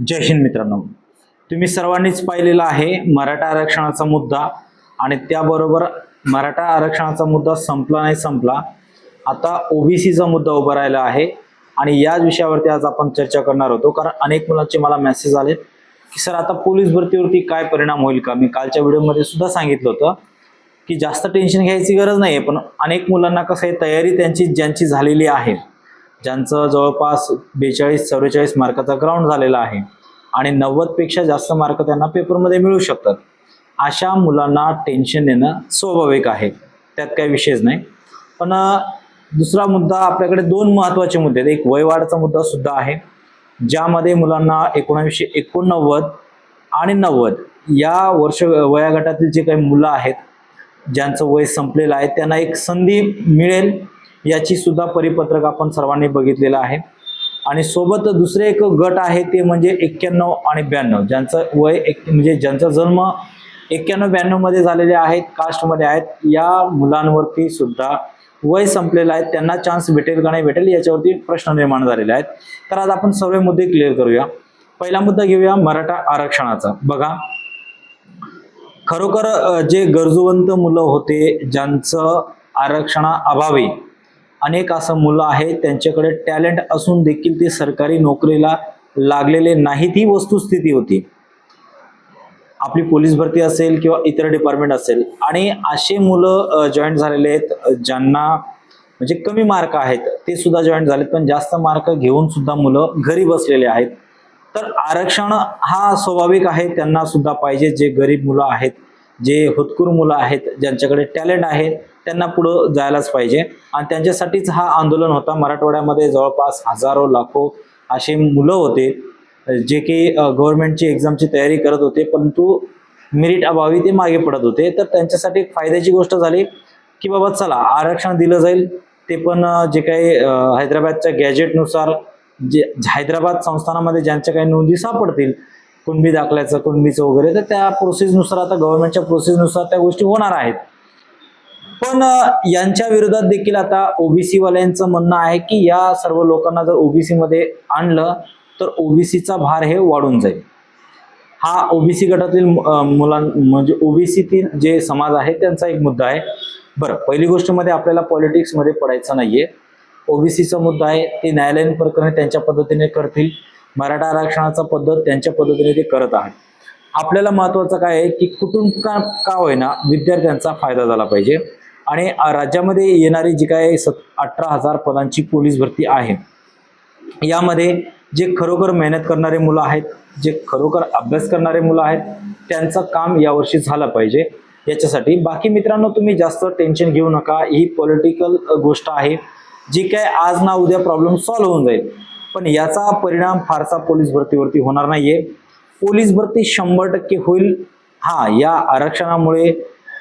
जय हिंद मित्रांनो. तुम्ही सर्वांनीच पाहिलेला आहे मराठा आरक्षणाचा मुद्दा आणि त्याबरोबर मराठा आरक्षणाचा मुद्दा संपला नाही संपला आता ओबीसीचा मुद्दा उभा राहिला आहे आणि याच विषयावरती आज आपण चर्चा करणार होतो. कारण अनेक मुलांचे मला मेसेज आले की सर आता पोलीस भरतीवरती काय परिणाम होईल का? मी कालच्या व्हिडिओमध्ये सुद्धा सांगितलं होतं की जास्त टेन्शन घ्यायची गरज नाही आहे पण अनेक मुलांना कसं आहे तयारी त्यांची ज्यांची झालेली आहे. ज्यांचं जवळपास बेचाळीस चव्वेचाळीस मार्काचा ग्राउंड झालेला आहे. आणि नव्वदपेक्षा जास्त मार्क त्यांना पेपरमध्ये मिळू शकतात. अशा मुलांना टेन्शन येणं स्वाभाविक आहे. त्यात काही विषयच नाही. पण दुसरा मुद्दा आपल्याकडे दोन महत्त्वाचे मुद्दे आहेत. एक वयवाढचा मुद्दा सुद्धा आहे ज्यामध्ये मुलांना एकोणावीसशे एकोणनव्वद आणि नव्वद या वर्ष वयागटातील जे काही मुलं आहेत ज्यांचं वय संपलेलं आहे त्यांना एक संधी मिळेल. याची सुद्धा परिपत्रक आपण सर्वांनी बघितलेलं आहे. आणि सोबत दुसरे एक गट आहे ते म्हणजे एक्क्याण्णव आणि ब्याण्णव. ज्यांचं वय एक म्हणजे ज्यांचा जन्म एक्क्याण्णव ब्याण्णवमध्ये झालेले आहेत कास्टमध्ये आहेत या मुलांवरती सुद्धा वय संपलेलं आहे. त्यांना चान्स भेटेल का नाही भेटेल याच्यावरती प्रश्न निर्माण झालेले आहेत. तर आज आपण सर्व मुद्दे क्लिअर करूया. पहिला मुद्दा घेऊया मराठा आरक्षणाचा. बघा खरोखर जे गरजूवंत मुलं होते ज्यांचं आरक्षणाअभावी अनेक असं मुलं आहेत त्यांच्याकडे टॅलेंट असून देखील ते सरकारी नोकरीला लागलेले नाहीत ही वस्तुस्थिती होती. आपली पोलीस भरती असेल किंवा इतर डिपार्टमेंट असेल आणि असे मुलं जॉईन झालेले आहेत ज्यांना म्हणजे कमी मार्क आहेत ते सुद्धा जॉईन झालेत पण जास्त मार्क घेऊन सुद्धा मुलं घरी बसलेले आहेत. तर आरक्षण हा स्वाभाविक आहे त्यांना सुद्धा पाहिजे जे गरीब मुलं आहेत जे हुतकूर मुलं आहेत ज्यांच्याकडे टॅलेंट आहे त्यांना पुढं जायलाच पाहिजे. आणि त्यांच्यासाठीच हा आंदोलन होता. मराठवाड्यामध्ये जवळपास हजारो लाखो असे मुलं होते जे की गव्हर्नमेंटची एक्झामची तयारी करत होते परंतु मेरिट अभावी ते मागे पडत होते. तर त्यांच्यासाठी एक फायद्याची गोष्ट झाली की बाबा चला आरक्षण दिलं जाईल. ते पण जे काही हैदराबादच्या गॅजेटनुसार जे हैदराबाद संस्थानामध्ये ज्यांच्या काही नोंदी सापडतील कुणबी दाखल्याचं कुणबीचं वगैरे तर त्या प्रोसेसनुसार आता गव्हर्नमेंटच्या प्रोसेसनुसार त्या गोष्टी होणार आहेत. पण यांच्या विरोधात देखील आता ओबीसी वाल्यांचं म्हणणं आहे की या सर्व लोकांना जर ओबीसी मध्ये आणलं तर ओबीसीचा भार हे वाढून जाईल. हा ओबीसी गटातील मुलां म्हणजे ओबीसीतील जे समाज आहे त्यांचा एक मुद्दा आहे. बरं पहिली गोष्टमध्ये आपल्याला पॉलिटिक्समध्ये पडायचं नाहीये. ओबीसीचा मुद्दा आहे ते न्यायालयीन प्रकरणे त्यांच्या पद्धतीने करतील. मराठा आरक्षणाचा पद्धत त्यांच्या पद्धतीने ते करत आहेत. आपल्याला महत्वाचं काय आहे की कुठून का का होईना विद्यार्थ्यांचा फायदा झाला पाहिजे. आणि राज्यामध्ये येणारी जी काय स अठरा हजार पदांची पोलीस भरती आहे यामध्ये जे खरोखर मेहनत करणारे मुलं आहेत जे खरोखर अभ्यास करणारे मुलं आहेत त्यांचं काम यावर्षी झालं पाहिजे. याच्यासाठी बाकी मित्रांनो तुम्ही जास्त टेन्शन घेऊ नका. ही पॉलिटिकल गोष्ट आहे जी काय आज ना उद्या प्रॉब्लेम सॉल्व्ह होऊन जाईल. पण याचा परिणाम फारसा पोलीस भरतीवरती होणार नाहीये. पोलीस भरती शंभर टक्के होईल. हा या आरक्षणामुळे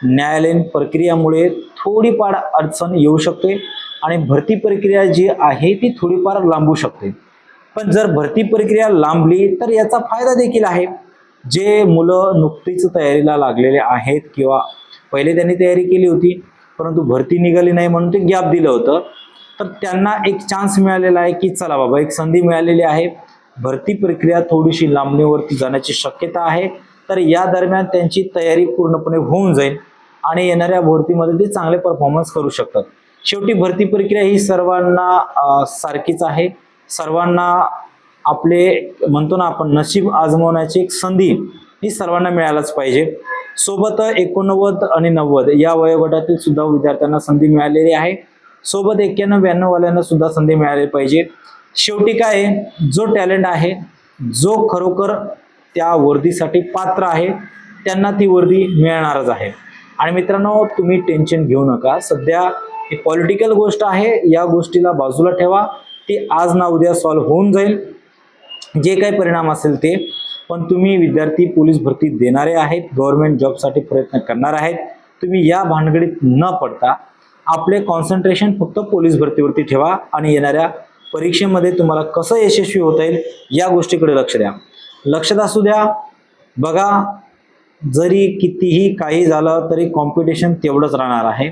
न्यायालयीन प्रक्रियामुळे थोडीफार अडचण येऊ शकते आणि भरती प्रक्रिया जी आहे ती थोडीफार लांबू शकते. पण जर भरती प्रक्रिया लांबली तर याचा फायदा देखील आहे. जे मुलं नुकतीच तयारीला लागलेले आहेत किंवा पहिले त्यांनी तयारी केली होती परंतु भरती निघाली नाही म्हणून ते गॅप दिलं होतं तर त्यांना एक चान्स मिळालेला आहे की चला बाबा एक संधी मिळालेली आहे. भरती प्रक्रिया थोडीशी लांबणीवरती जाण्याची शक्यता आहे तर या दरम्यान त्यांची तयारी पूर्णपणे होऊन जाईल. आणि येणाऱ्या भरतीमध्ये ते चांगले परफॉर्मन्स करू शकतात. शेवटी भरती प्रक्रिया ही सर्वांना सारखीच आहे. सर्वांना आपले म्हणतो ना आपण नशीब आजमावण्याची एक संधी ही सर्वांना मिळायलाच पाहिजे. सोबत एकोणनव्वद आणि नव्वद या वयोगटातील सुद्धा विद्यार्थ्यांना संधी मिळालेली आहे. सोबत एक्क्याण्णव ब्याण्णववाल्यांना सुद्धा संधी मिळाली पाहिजे. शेवटी काय आहे, जो टॅलेंट आहे जो खरोखर त्या वर्दीसाठी पात्र आहे त्यांना ती वर्दी मिळणारच आहे. आणि मित्रांनो तुम्ही टेन्शन घेऊ नका. सध्या ही पॉलिटिकल गोष्ट आहे. या गोष्टीला बाजूला ठेवा. ती आज ना उद्या सॉल्व्ह होऊन जाईल. जे काही परिणाम असेल ते. पण तुम्ही विद्यार्थी पोलीस भरती देणारे आहेत. गव्हर्नमेंट जॉबसाठी प्रयत्न करणार आहेत. तुम्ही या भानगडीत न पडता आपले कॉन्सन्ट्रेशन फक्त पोलीस भरतीवरती ठेवा आणि येणाऱ्या परीक्षेमध्ये तुम्हाला कसं यशस्वी होता येईल या गोष्टीकडे लक्ष द्या. लक्षात असू द्या. बघा जरी कितीही काही झालं तरी कॉम्पिटिशन तेवढंच राहणार आहे.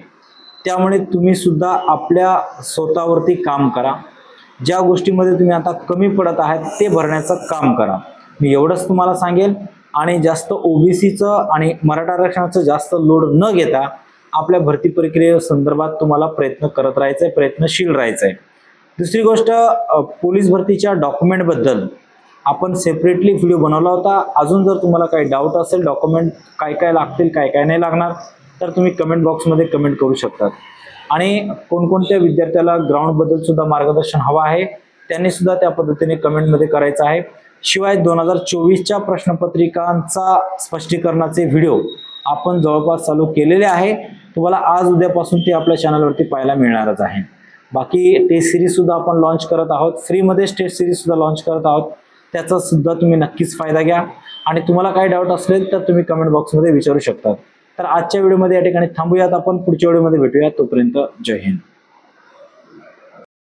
त्यामुळे तुम्ही सुद्धा आपल्या स्वतःवरती काम करा. ज्या गोष्टीमध्ये तुम्ही आता कमी पडत आहात ते भरण्याचं काम करा. मी एवढंच तुम्हाला सांगेल. आणि जास्त ओबीसीचं आणि मराठा आरक्षणाचं जास्त लोड न घेता आपल्या भरती प्रक्रियेसंदर्भात तुम्हाला प्रयत्न करत राहायचा आहे प्रयत्नशील राहायचं आहे दुसरी गोष्ट पोलीस भरतीच्या डॉक्युमेंटबद्दल आपण सेपरेटली व्हिडिओ बनवला होता. अजून जर तुम्हाला काही डाऊट असेल डॉक्युमेंट काय काय लागतील काय काय नाही लागणार तर तुम्ही कमेंट बॉक्समध्ये कमेंट करू शकतात. आणि कोणकोणत्या विद्यार्थ्याला ग्राउंडबद्दल सुद्धा मार्गदर्शन हवं आहे त्यांनी सुद्धा त्या पद्धतीने कमेंटमध्ये करायचं आहे. शिवाय दोन हजार चोवीसच्या प्रश्नपत्रिकांचा स्पष्टीकरणाचे व्हिडिओ आपण जवळपास चालू केलेले आहे. तुम्हाला आज उद्यापासून ते आपल्या चॅनलवरती पाहायला मिळणारच आहे. बाकी टेस्ट सिरीज सुद्धा आपण लॉन्च करत आहोत. फ्रीमध्येच टेस्ट सिरीज सुद्धा लॉन्च करत आहोत. त्याचा सुद्धा तुम्ही नक्कीच फायदा घ्या. आणि तुम्हाला काही डाऊट असेल तर तुम्ही कमेंट बॉक्समध्ये विचारू शकता. तर आजच्या व्हिडिओमध्ये या ठिकाणी थांबूयात. आपण पुढच्या व्हिडिओमध्ये भेटूया तोपर्यंत जय हिंद.